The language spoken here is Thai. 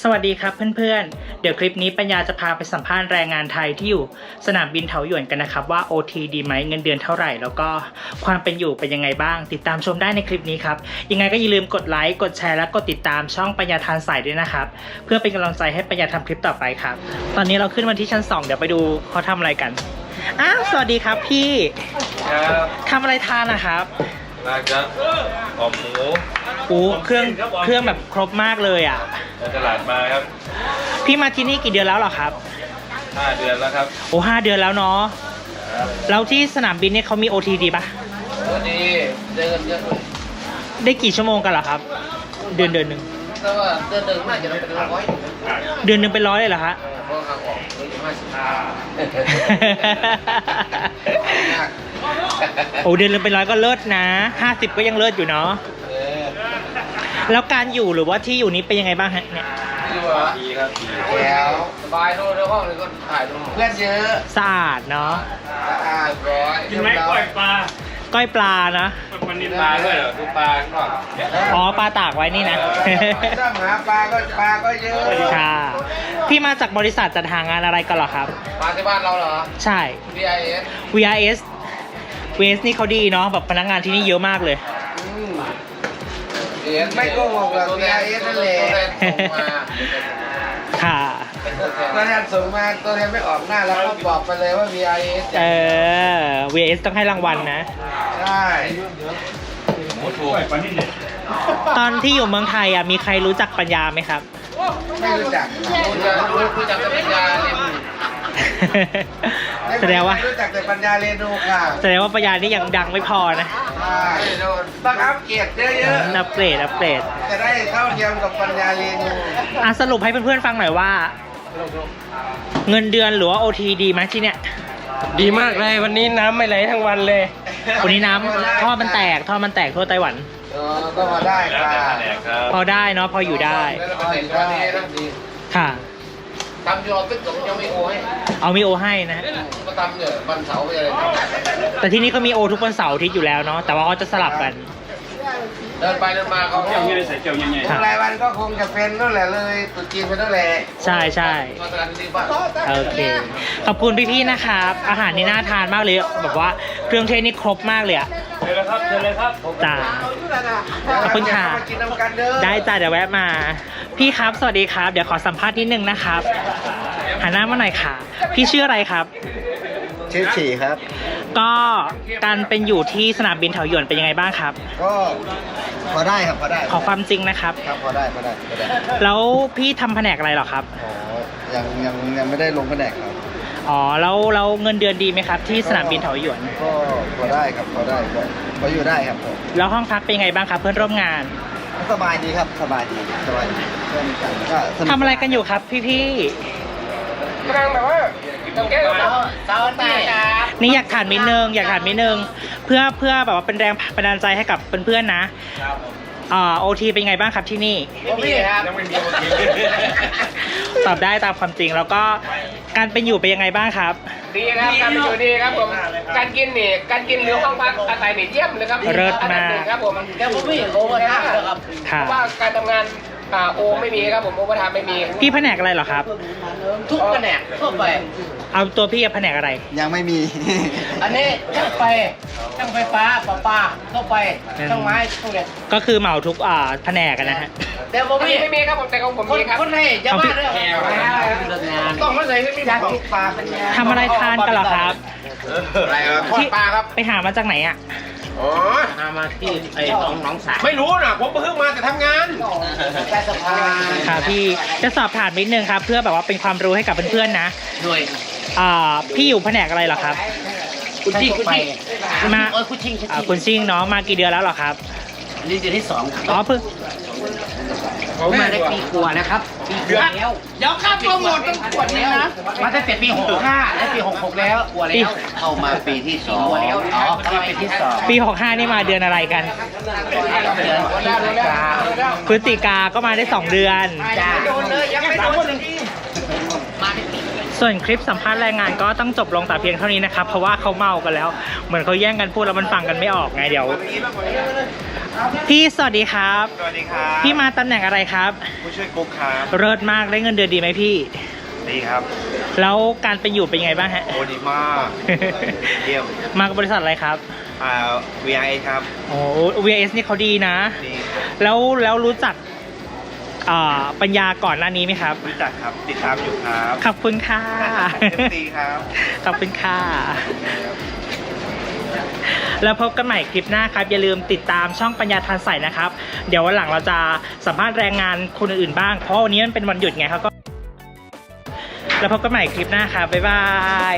สวัสดีครับเพื่อนๆ เดี๋ยวคลิปนี้ปัญญาจะพาไปสัมภาษณ์แรงงานไทยที่อยู่สนามบินเถาหยวนกันนะครับ ว่า OT ดีไหมเงินเดือนเท่าไหร่ แล้วก็ความเป็นอยู่เป็นยังไงบ้าง ติดตามชมได้ในคลิปนี้ครับ ยังไงก็อย่าลืมกดไลค์กดแชร์และกดติดตามช่องปัญญาทานสายด้วยนะครับ เพื่อเป็นกำลังใจให้ปัญญาทำคลิปต่อไปครับ ตอนนี้เราขึ้นมาที่ชั้น 2 เดี๋ยวไปดูเขาทำอะไรกันอ้าวสวัสดีครับพี่ครับทำอะไรทานนะครับ มาครับหอมหมูอู้เครื่องเครื่องแบบครบมากเลยอะจากตลาดมาครับ พี่มาที่นี่กี่เดือนแล้วเหรอครับห้าเดือนแล้วครับ โอ้ห้าเดือนแล้วเนาะแล้วที่สนามบินเนี่ยเขามี OT ดีปะวันนี้เดินเยอะเลยได้กี่ชั่วโมงกันเหรอครับ เดือนเดือนหนึ่งแต่ว่าเดินเดินน่าจะต้องเป็นร้อยเดือนหนึ่งเป็นร้อยเลยเหรอฮะ โอ้เดือนหนึ่งเป็นร้อยก็เลิศนะห้าสิบก็ยังเลิศอยู่เนาะเออแล้วการอยู่หรือว่าที่อยู่นี้เป็นยังไงบ้างฮะเนี่ยดีวะดีครับดีแก้วสบายดูในห้องเลยก็ถ่ายดูเพื่อนเยอะสะอาดเนาะสะอาดร้อยกินไหมกล้วยปลาก้อยปลานะมันมีปลาด้วยเหรอดูปลาข้างนอกอ๋อปลาตากไว้นี่นะถ้าหาปลาก็ปลาก็เยอะค่ะพี่มาจากบริษัทจัดหางานอะไรกันเหรอครับปลาที่บ้านเราเหรอ ใช่ VIS VRS VS นี่เขาดีเนาะแบบพนักงานที่นี่เยอะมากเลย ไม่โกหกหรอก VIS นั่นแหละค่ะ ตัวแทนส่งมาตัวแทนไม่ออกหน้าแล้วก็บอกไปเลยว่า VIS เออ VS ต้องให้รางวัลนะ ใช่หมูถูกปลานิ่มเนี่ยตอนที่อยู่เมืองไทยอะมีใครรู้จักปัญญาไหมครับ ไม่รู้จักรู้จักรู้จักแต่ปัญญาเรียน แสดงว่า รู้จักแต่ปัญญาเรียนรู้ค่ะแสดงว่าปัญญานี่ยังดังไม่พอนะใช่ต้องอัพเกียรติเยอะอัปเกรดอัปเกรดๆ จะได้เท่าเทียมกับปัญญาเรียนรู้อะสรุปให้เพื่อนๆฟังหน่อยว่า เงินเดือนหรือว่า OT ดีไหมที่เนี่ย ดีมากเลยวันนี้น้ำไม่ไหลทั้งวันเลย วันนี้น้ำท่อมันแตกท่อมันแตกทั่วไต้หวัน เออก็มาได้แล้วค่ะแต่แผนกครับพอได้เนาะพออยู่ได้แล้วก็เห็นว่านี่นะดีค่ะ ทำอยู่ออฟฟิศผมยังไม่โอให้เอามีโอให้นะฮะก็ทำเนี่ยวันเสาร์ไปอะไรทแต่ที่นี่ก็มีโอทุกวันเสาร์อาทิตย์อยู่แล้วเนาะแต่ว่าเขาจะสลับกันำ เดินไปเดินมาเขาเกี่ยวยังไงใส่เกี่ยวยังไงค่ะรายวันก็คงจะเป็นนั่นแหละเลยตรุ๊จีนไปนั่นแหละใช่ใช่มาตลาดดีป่ะโอเคขอบคุณพี่ๆนะครับ อาหารนี่น่าทานมากเลยแบบว่าเครื่องเทศนี่ครบมากเลยอะเชิญเลยครับเชิญเลยครับจ้าขอบคุณค่ะมากินน้ำกันเด้อได้จ้าเดี๋ยวแวะมา พี่ครับสวัสดีครับ เดี๋ยวขอสัมภาษณ์นิดนึงนะครับหันหน้ามาหน่อยค่ะ พี่ชื่ออะไรครับ ชื่อฉี่ครับ ก็การเป็นอยู่ที่สนามบินแถวหยวนเป็นยังไงบ้างครับ ก็พอได้ครับพอได้ขอความจริงนะครับ ครับพอได้พอได้พอได้แล้วพี่ทำแผนกอะไรเหรอครับ อ๋อยังยังยังไม่ได้ลงแผนกครับอ๋อแล้วแล้วเงินเดือนดีไหมครับ ที่สนามบินแถวหยวน ก็พอได้ครับพอได้ก็พออยู่ได้ครับผมแล้วห้องพักเป็นยังไงบ้างครับ เพื่อนร่วมงานสบายดีครับสบายดีสบายดีเพื่อนกันก็สนุก ทำอะไรกันอยู่ครับพี่กำลังแบบว่า ต้องแก้เสาเสาแตกๆนี่อยากถามนิดนึงอยากถามนิดนึงเพื่อเพื่อแบบว่าเป็นแรงบันดาลใจให้กับเพื่อนๆนะอ่าโอทีเป็นไงบ้างครับที่นี่ ไม่มีครับยังไม่มีโอเคตอบได้ตามความจริงแล้วก็การเป็นอยู่เป็นยังไงบ้างครับ ดีครับการเป็นอยู่ดีครับผมการกินนี่การกินหรือห้องพักอาศัยนี่เยี่ยมเลยครับเลิศมากอันดับหนึ่งครับผมแกผมไม่โอเวอร์ท่าเลยครับเพค่ะราะว่าการทำงาน อ่าโอไม่มีครับผมโอเวอร์ไทม์ไม่มี พี่แผนกอะไรเหรอครับ ทุกแผนกทั่วไป เอาตัวพี่กับแผนกอะไร ยังไม่มี อันนี้ช่างไฟช่างไฟฟ้าประปาทั่วไปช่างไม้ทุกอย่างก็คือเหมาทุกอ่าแผนกกันนะฮะ แต่ผมไม่ไม่ไม่มีครับผมแต่ของผมคนมีครับคนให้อย่าว่าเรื่องต้องมาใส่ไม่มีของปลาเป็นงานทำอะไรทานกันเหรอครับ อะไรครับทอดปลาครับ ไปหามาจากไหนอะ อ๋อหามาที่ไอ้หนองหนองสาไม่รู้นะผมเพิ่งมาแต่ทำงานใต้สะพาน ค่ะพี่จะสอบถามนิดนึงครับ เพื่อแบบว่าเป็นความรู้ให้กับเพื่อนๆนะด้วยอ่าพี่อยู่แผนกอะไรเหรอครับ คุณชิงคุณชิงมาเออคุณชิงอ่าคุณซิ่งเนาะมากี่เดือนแล้วเหรอครับ นี่เดือนที่สองอ๋อเพิ่ง ผมมาได้ปีกว่านะครับปีกว่าแล้วเดี๋ยวข้ามโปรโมทเป็นขวดนี้นะมาตั้งแต่ปีหกห้าและปีหกหกแล้วกว่าแล้วเข้ามาปีที่สองแล้วอ๋อเข้ามาปีที่สองปี65นี่มาเดือนอะไรกันเดือนพฤศจิกาพฤศจิกาก็มาได้2เดือนจ้าโดนเลยยังไม่โดนเลยส่วนคลิปสัมภาษณ์แรงงานก็ต้องจบลงแต่เพียงเท่านี้นะครับเพราะว่าเขาเมากันแล้ว เหมือนเขาแย่งกันพูดแล้วมันฟังกันไม่ออกไงเดี๋ยว พี่สวัสดีครับ สวัสดีครับ พี่มาตำแหน่งอะไรครับ ผู้ช่วยกุ๊กครับเลิศมากได้เงินเดือนดีไหมพี่ ดีครับ แล้วการเป็นอยู่เป็นยังไงบ้างฮะ โอดีมาก เยี่ยม มากับบริษัทอะไรครับ อ่า VI ครับ โอ้ VS นี่เขาดีนะ ดีครับแล้วแล้วรู้จักอ่าปัญญาก่อนหน้านี้ไหมครับ รู้จักครับ ติดตามอยู่ครับขอบคุณค่ะ เอฟซีครับ ขอบคุณค่ะ แล้วพบกันใหม่คลิปหน้าครับ อย่าลืมติดตามช่องปัญญาทันใส่นะครับ เดี๋ยววันหลังเราจะสัมภาษณ์แรงงานคนอื่นๆบ้าง เพราะวันนี้มันเป็นวันหยุดไงเขาก็ แล้วพบกันใหม่คลิปหน้าครับบ๊ายบาย